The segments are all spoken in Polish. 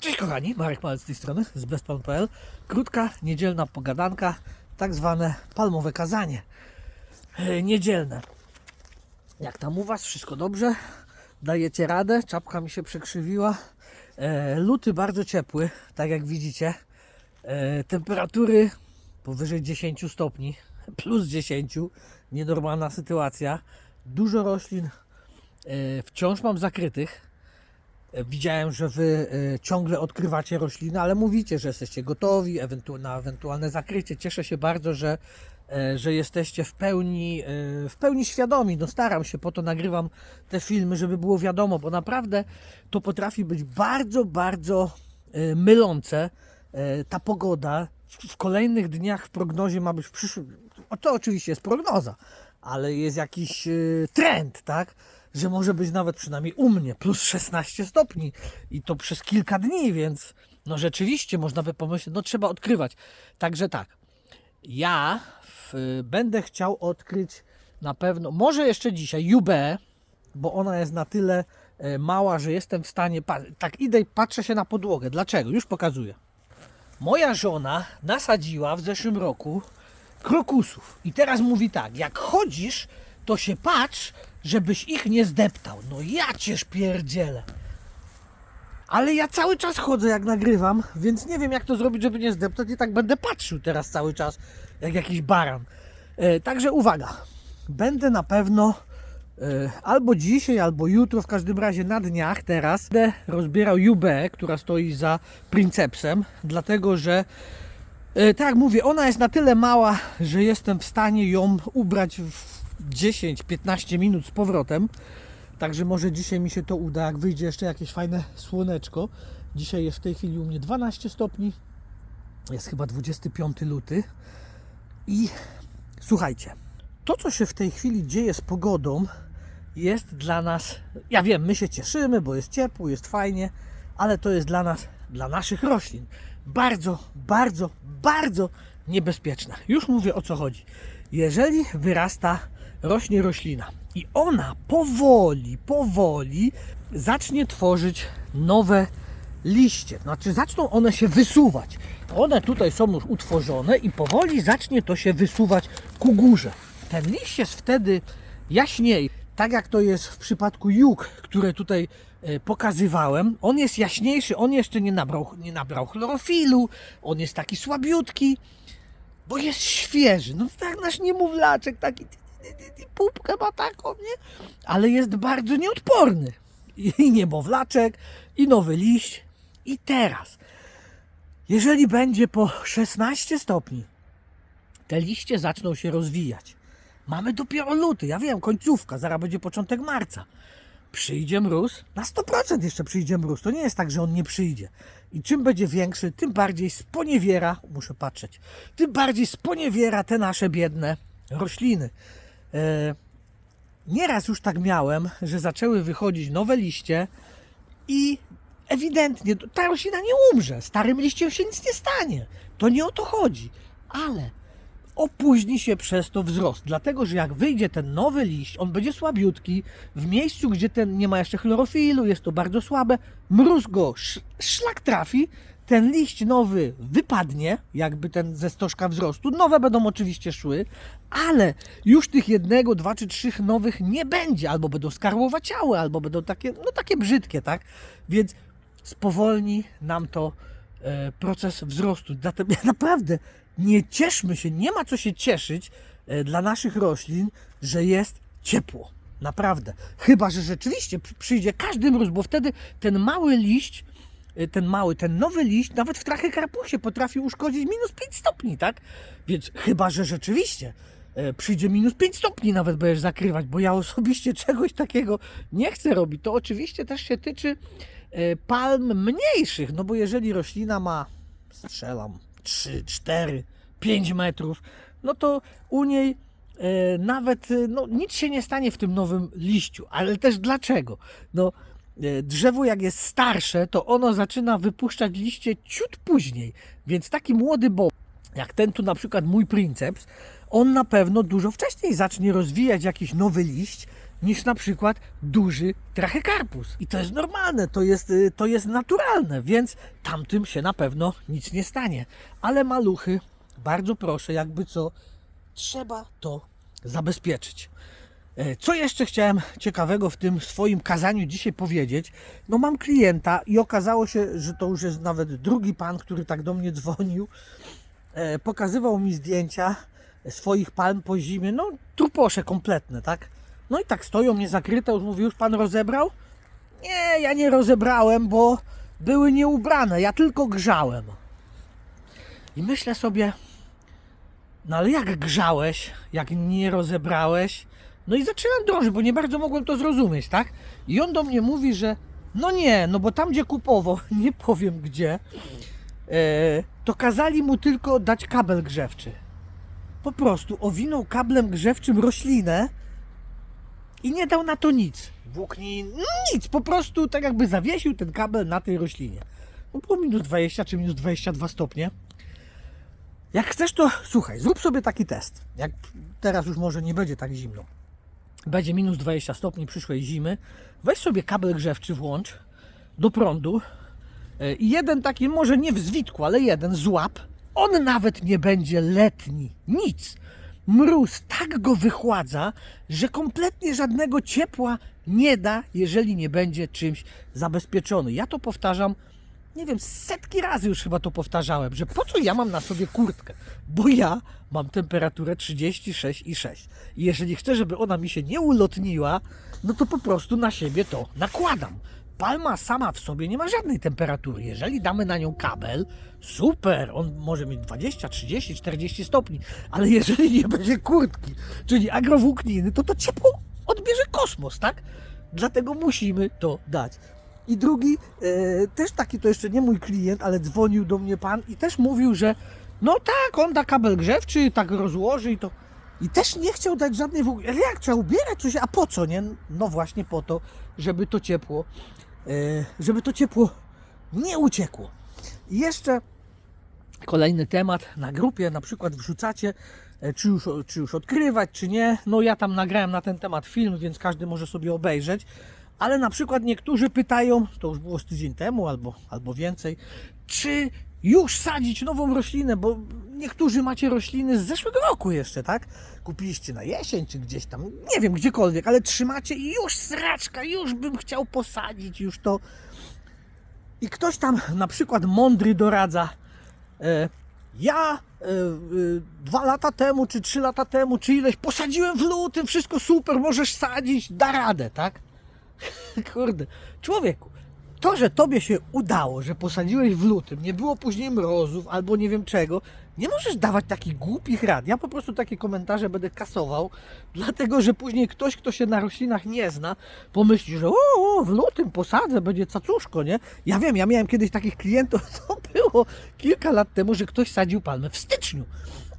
Cześć kochani, Marek Malec z tej strony, z bestpalm.pl. Krótka, niedzielna pogadanka, tak zwane palmowe kazanie. E, Niedzielne. Jak tam u Was? Wszystko dobrze? Dajecie radę? Czapka mi się przekrzywiła. E, luty bardzo ciepły, tak jak widzicie. E, temperatury powyżej 10 stopni, plus 10, nienormalna sytuacja. Dużo roślin e, wciąż mam zakrytych. E, Widziałem, że wy e, ciągle odkrywacie rośliny, ale mówicie, że jesteście gotowi na ewentualne zakrycie. Cieszę się bardzo, że, e, że jesteście w pełni, w pełni świadomi. No staram się, po to nagrywam te filmy, żeby było wiadomo, bo naprawdę to potrafi być bardzo, bardzo mylące. Ta pogoda w kolejnych dniach w prognozie ma być w przyszłym. To oczywiście jest prognoza, ale jest jakiś trend, tak? Że może być nawet przynajmniej u mnie plus 16 stopni i to przez kilka dni, więc no rzeczywiście można by pomyśleć, no trzeba odkrywać. Także tak, ja w, będę chciał odkryć na pewno, może jeszcze dzisiaj Jubę, bo ona jest na tyle e, mała, że jestem w stanie, tak idę i patrzę się na podłogę. Dlaczego? Już pokazuję. Moja żona nasadziła w zeszłym roku krokusów. I teraz mówi tak, jak chodzisz, to się patrz, żebyś ich nie zdeptał. No ja cię pierdzielę. Ale ja cały czas chodzę jak nagrywam, więc nie wiem jak to zrobić, żeby nie zdeptać i tak będę patrzył teraz cały czas jak jakiś baran. E, także uwaga, będę na pewno e, albo dzisiaj, albo jutro, w każdym razie na dniach teraz będę rozbierał Jubę, która stoi za Princepsem, dlatego że E, Tak jak mówię, ona jest na tyle mała, że jestem w stanie ją ubrać w 10-15 minut z powrotem. Także może dzisiaj mi się to uda, jak wyjdzie jeszcze jakieś fajne słoneczko. Dzisiaj jest w tej chwili u mnie 12 stopni. Jest chyba 25 luty. I słuchajcie, to co się w tej chwili dzieje z pogodą jest dla nas, ja wiem, my się cieszymy, bo jest ciepło, jest fajnie, ale to jest dla nas, dla naszych roślin bardzo, bardzo, bardzo niebezpieczna. Już mówię o co chodzi. Jeżeli wyrasta, rośnie roślina i ona powoli, powoli zacznie tworzyć nowe liście, znaczy zaczną one się wysuwać. One tutaj są już utworzone i powoli zacznie to się wysuwać ku górze. Ten liść jest wtedy jaśniej, tak jak to jest w przypadku jug, które tutaj e, pokazywałem. On jest jaśniejszy, on jeszcze nie nabrał, nie nabrał chlorofilu, on jest taki słabiutki, bo jest świeży. No tak nasz niemowlaczek, taki pupkę ma taką, nie? Ale jest bardzo nieodporny. I niemowlaczek, i nowy liść. I teraz, jeżeli będzie po 16 stopni, te liście zaczną się rozwijać. Mamy dopiero luty, ja wiem, końcówka, zaraz będzie początek marca. Przyjdzie mróz, na 100% jeszcze przyjdzie mróz. To nie jest tak, że on nie przyjdzie. I czym będzie większy, tym bardziej sponiewiera, muszę patrzeć, tym bardziej sponiewiera te nasze biedne rośliny. E, nieraz już tak miałem, że zaczęły wychodzić nowe liście i ewidentnie ta roślina nie umrze. Starym liściem się nic nie stanie. To nie o to chodzi. Ale opóźni się przez to wzrost. Dlatego, że jak wyjdzie ten nowy liść, on będzie słabiutki, w miejscu, gdzie ten nie ma jeszcze chlorofilu, jest to bardzo słabe, mróz go sz- szlak trafi, ten liść nowy wypadnie, jakby ten ze stożka wzrostu. Nowe będą oczywiście szły, ale już tych jednego, dwa czy trzech nowych nie będzie, albo będą skarłowaciałe, albo będą takie, no takie brzydkie, tak? Więc spowolni nam to e, proces wzrostu. Ja naprawdę nie cieszmy się, nie ma co się cieszyć e, dla naszych roślin, że jest ciepło. Naprawdę. Chyba, że rzeczywiście przy- przyjdzie każdy mróz, bo wtedy ten mały liść, ten mały, ten nowy liść, nawet w trachykarpusie potrafi uszkodzić minus 5 stopni, tak? Więc chyba, że rzeczywiście e, przyjdzie minus 5 stopni nawet będziesz zakrywać, bo ja osobiście czegoś takiego nie chcę robić. To oczywiście też się tyczy e, palm mniejszych, no bo jeżeli roślina ma, strzelam, 3, 4, 5 metrów, no to u niej nawet no, nic się nie stanie w tym nowym liściu. Ale też dlaczego? No, drzewo jak jest starsze, to ono zaczyna wypuszczać liście ciut później. Więc taki młody bob, jak ten tu na przykład mój princeps, on na pewno dużo wcześniej zacznie rozwijać jakiś nowy liść niż na przykład duży trachykarpus. I to jest normalne, to jest, y, to jest naturalne, więc tamtym się na pewno nic nie stanie. Ale maluchy, bardzo proszę, jakby co, trzeba to zabezpieczyć. E, Co jeszcze chciałem ciekawego w tym swoim kazaniu dzisiaj powiedzieć? No mam klienta i okazało się, że to już jest nawet drugi pan, który tak do mnie dzwonił. E, Pokazywał mi zdjęcia swoich palm po zimie, no truposze kompletne, tak? No i tak stoją mnie zakryte, już mówi, już pan rozebrał? Nie, ja nie rozebrałem, bo były nieubrane, ja tylko grzałem. I myślę sobie, no ale jak grzałeś, jak nie rozebrałeś? No i zaczynam drążyć, bo nie bardzo mogłem to zrozumieć, tak? I on do mnie mówi, że no nie, no bo tam gdzie kupował, nie powiem gdzie, e, to kazali mu tylko dać kabel grzewczy. Po prostu owinął kablem grzewczym roślinę i nie dał na to nic. Włóknin, no nic, po prostu tak jakby zawiesił ten kabel na tej roślinie. No było minus 20 czy minus 22 stopnie. Jak chcesz, to słuchaj, zrób sobie taki test. Jak teraz już może nie będzie tak zimno. Będzie minus 20 stopni przyszłej zimy. Weź sobie kabel grzewczy, włącz do prądu e, i jeden taki, może nie w zwitku, ale jeden złap. On nawet nie będzie letni. Nic. Mróz tak go wychładza, że kompletnie żadnego ciepła nie da, jeżeli nie będzie czymś zabezpieczony. Ja to powtarzam nie wiem, setki razy już chyba to powtarzałem, że po co ja mam na sobie kurtkę? Bo ja mam temperaturę 36,6. I jeżeli chcę, żeby ona mi się nie ulotniła, no to po prostu na siebie to nakładam. Palma sama w sobie nie ma żadnej temperatury. Jeżeli damy na nią kabel, super, on może mieć 20, 30, 40 stopni, ale jeżeli nie będzie kurtki, czyli agrowłókniny, to to ciepło odbierze kosmos, tak? Dlatego musimy to dać. I drugi, e, też taki to jeszcze nie mój klient, ale dzwonił do mnie pan i też mówił, że no tak, on da kabel grzewczy, tak rozłoży i to. I też nie chciał dać żadnej w ogóle. Ale jak trzeba ubierać coś, a po co, nie? No właśnie po to, żeby to ciepło, e, żeby to ciepło nie uciekło. I jeszcze kolejny temat na grupie, na przykład wrzucacie, e, czy już, czy już odkrywać, czy nie. No ja tam nagrałem na ten temat film, więc każdy może sobie obejrzeć. Ale na przykład niektórzy pytają, to już było z tydzień temu albo, albo więcej, czy już sadzić nową roślinę, bo niektórzy macie rośliny z zeszłego roku jeszcze, tak? Kupiliście na jesień, czy gdzieś tam, nie wiem, gdziekolwiek, ale trzymacie i już sraczka, już bym chciał posadzić, już to. I ktoś tam na przykład mądry doradza, e, ja e, e, dwa lata temu, czy trzy lata temu, czy ileś posadziłem w lutym, wszystko super, możesz sadzić, da radę, tak? Kurde, człowieku, to, że tobie się udało, że posadziłeś w lutym, nie było później mrozów albo nie wiem czego, nie możesz dawać takich głupich rad. Ja po prostu takie komentarze będę kasował, dlatego że później ktoś, kto się na roślinach nie zna, pomyśli, że o, w lutym posadzę, będzie cacuszko, nie? Ja wiem, ja miałem kiedyś takich klientów, to było kilka lat temu, że ktoś sadził palmę w styczniu.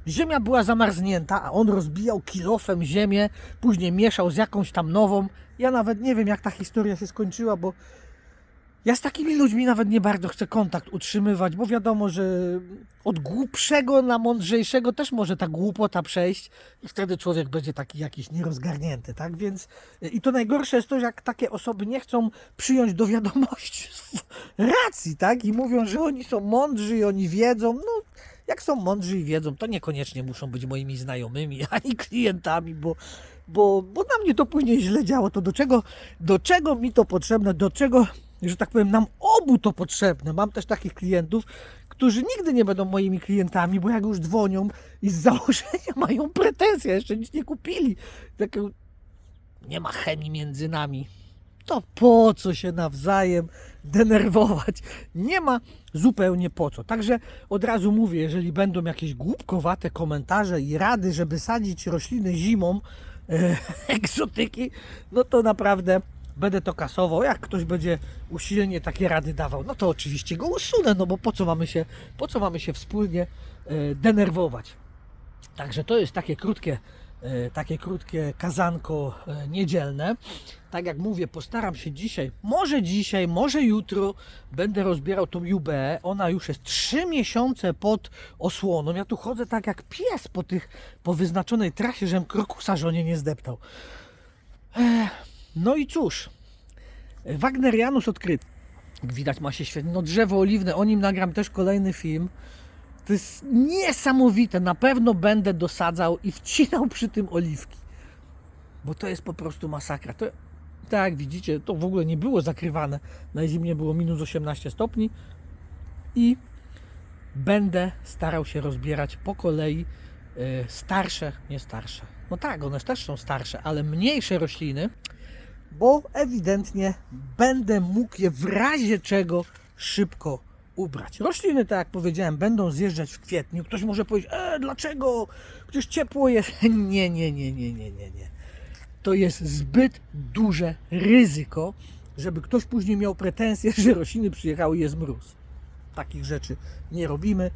Ziemia była zamarznięta, a on rozbijał kilofem ziemię, później mieszał z jakąś tam nową. Ja nawet nie wiem, jak ta historia się skończyła, bo ja z takimi ludźmi nawet nie bardzo chcę kontakt utrzymywać, bo wiadomo, że od głupszego na mądrzejszego też może ta głupota przejść i wtedy człowiek będzie taki jakiś nierozgarnięty, tak? Więc i to najgorsze jest to, że jak takie osoby nie chcą przyjąć do wiadomości racji, tak? I mówią, że oni są mądrzy i oni wiedzą, no jak są mądrzy i wiedzą, to niekoniecznie muszą być moimi znajomymi ani klientami, bo, bo, bo na mnie to później źle działo. To do czego, do czego mi to potrzebne, do czego, że tak powiem, nam obu to potrzebne. Mam też takich klientów, którzy nigdy nie będą moimi klientami, bo jak już dzwonią i z założenia mają pretensje, jeszcze nic nie kupili. Takie, nie ma chemii między nami. To po co się nawzajem denerwować? Nie ma zupełnie po co. Także od razu mówię, jeżeli będą jakieś głupkowate komentarze i rady, żeby sadzić rośliny zimą, e, egzotyki, no to naprawdę będę to kasował. Jak ktoś będzie usilnie takie rady dawał, no to oczywiście go usunę, no bo po co mamy się, po co mamy się wspólnie e, denerwować. Także to jest takie krótkie, takie krótkie kazanko e, niedzielne. Tak jak mówię, postaram się dzisiaj, może dzisiaj, może jutro będę rozbierał tą UBE. Ona już jest 3 miesiące pod osłoną. Ja tu chodzę tak jak pies po tych, po wyznaczonej trasie, żebym krokusa żonie nie zdeptał. Ech, No i cóż, Wagnerianus odkryty. Widać ma się świetnie. No drzewo oliwne, o nim nagram też kolejny film. To jest niesamowite. Na pewno będę dosadzał i wcinał przy tym oliwki. Bo to jest po prostu masakra. To, tak jak widzicie, to w ogóle nie było zakrywane. Na zimnie było minus 18 stopni. I będę starał się rozbierać po kolei e, starsze, nie starsze. No tak, one też są starsze, ale mniejsze rośliny, bo ewidentnie będę mógł je w razie czego szybko ubrać. Rośliny, tak jak powiedziałem, będą zjeżdżać w kwietniu. Ktoś może powiedzieć, e, dlaczego? Przecież ciepło jest. Nie, nie, nie, nie, nie, nie, nie. To jest zbyt duże ryzyko, żeby ktoś później miał pretensje, że rośliny przyjechały i jest mróz takich rzeczy nie robimy,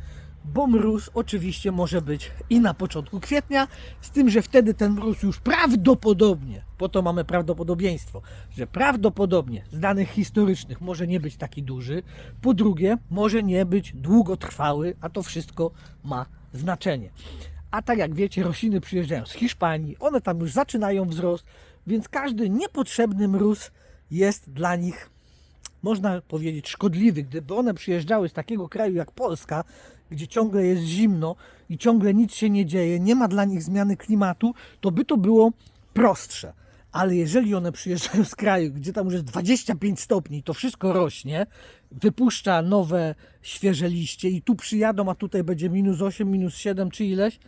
bo mróz oczywiście może być i na początku kwietnia, z tym, że wtedy ten mróz już prawdopodobnie, po to mamy prawdopodobieństwo, że prawdopodobnie z danych historycznych może nie być taki duży, po drugie może nie być długotrwały, a to wszystko ma znaczenie. A tak jak wiecie, rośliny przyjeżdżają z Hiszpanii, one tam już zaczynają wzrost, więc każdy niepotrzebny mróz jest dla nich można powiedzieć, szkodliwy. Gdyby one przyjeżdżały z takiego kraju jak Polska, gdzie ciągle jest zimno i ciągle nic się nie dzieje, nie ma dla nich zmiany klimatu, to by to było prostsze. Ale jeżeli one przyjeżdżają z kraju, gdzie tam już jest 25 stopni, to wszystko rośnie, wypuszcza nowe, świeże liście i tu przyjadą, a tutaj będzie minus 8, minus 7 czy ileś,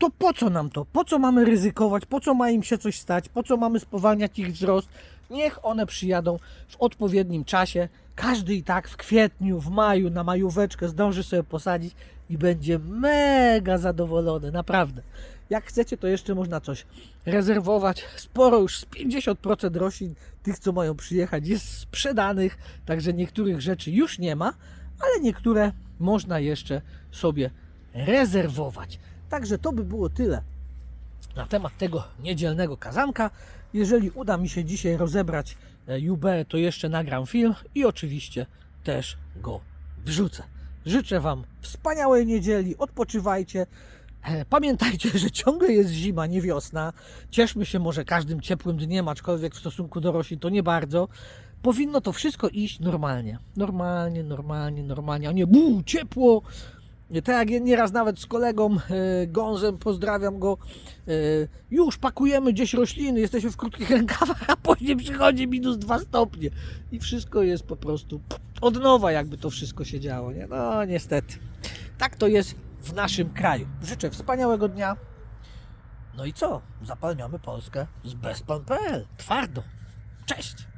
to po co nam to? Po co mamy ryzykować? Po co ma im się coś stać? Po co mamy spowalniać ich wzrost? Niech one przyjadą w odpowiednim czasie. Każdy i tak w kwietniu, w maju, na majóweczkę zdąży sobie posadzić i będzie mega zadowolony, naprawdę. Jak chcecie, to jeszcze można coś rezerwować. Sporo już z 50% roślin, tych co mają przyjechać, jest sprzedanych, także niektórych rzeczy już nie ma, ale niektóre można jeszcze sobie rezerwować. Także to by było tyle na temat tego niedzielnego kazanka. Jeżeli uda mi się dzisiaj rozebrać e, UB, to jeszcze nagram film i oczywiście też go wrzucę. Życzę Wam wspaniałej niedzieli, odpoczywajcie. E, Pamiętajcie, że ciągle jest zima, nie wiosna. Cieszmy się może każdym ciepłym dniem, aczkolwiek w stosunku do roślin to nie bardzo. Powinno to wszystko iść normalnie. Normalnie, normalnie, normalnie, a nie bu, ciepło, Tak jak nieraz nawet z kolegą e, Gązem, pozdrawiam go, e, już pakujemy gdzieś rośliny, jesteśmy w krótkich rękawach, a później przychodzi minus 2 stopnie i wszystko jest po prostu od nowa, jakby to wszystko się działo. Nie? No niestety. Tak to jest w naszym kraju. Życzę wspaniałego dnia. No i co? Zapalniamy Polskę z bezpan.pl. Twardo. Cześć!